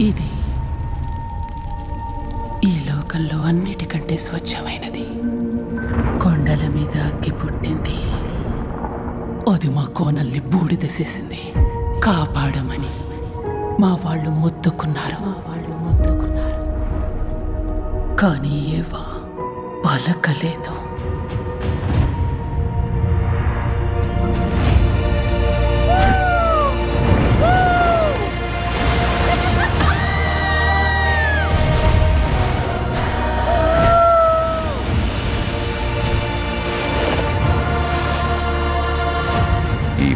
ఇది ఈ లోకంలో అన్నిటికంటే స్వచ్ఛమైనది. కొండల మీద అగ్గి పుట్టింది. అది మా కోనల్ని బూడిదసేసింది కాపాడమని మా వాళ్ళు మొత్తుకున్నారు. మా వాళ్ళు మొత్తుకున్నారు. కానీ ఏవా పలకలేదు.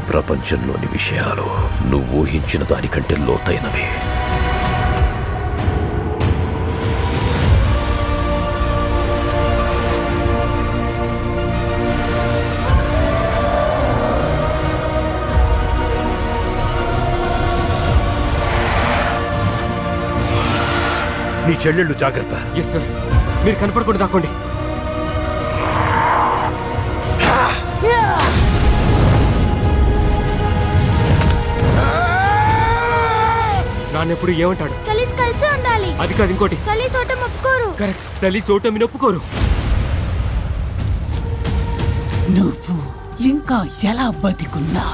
ప్రపంచంలోని విషయాలు నువ్వు ఊహించిన దానికంటే లోతైనవి. నీ చెల్లెళ్ళు జాగ్రత్త. ఎస్ సార్ మీరు కనపడకుండా దాక్కోండి. నాన్నెప్పుడు ఏమంటాడు? సలీస్ కలిసి ఉండాలి. అది కాదు ఇంకోటి. సలీస్ ఓటం ఒప్పుకోరు. కరెక్ట్. సలీ సోటమిని ఒప్పుకోరు నువ్వు ఇంకా ఎలా బతికున్నా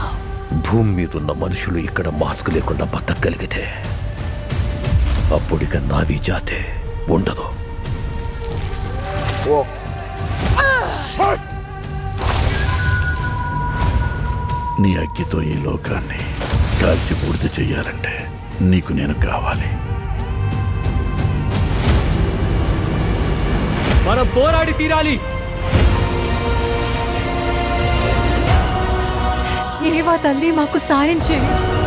భూమి మీద ఉన్న మనుషులు ఇక్కడ మాస్క్ లేకుండా బతకగలిగితే అప్పుడిక నావి జాతే ఉండదు. నీ అగ్గితో ఈ లోకాన్ని కాల్చి పూర్తి చెయ్యాలంటే నీకు నేను కావాలి. మనం పోరాడి తీరాలి. ఏవా తల్లి మాకు సాయం చేయి.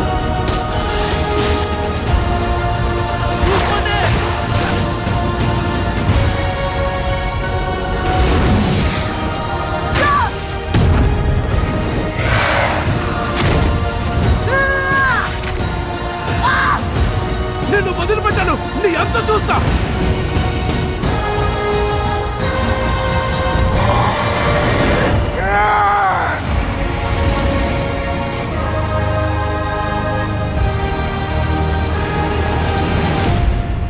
నిన్ను వదిలిపెట్టాను. నీ అంత చూస్తా.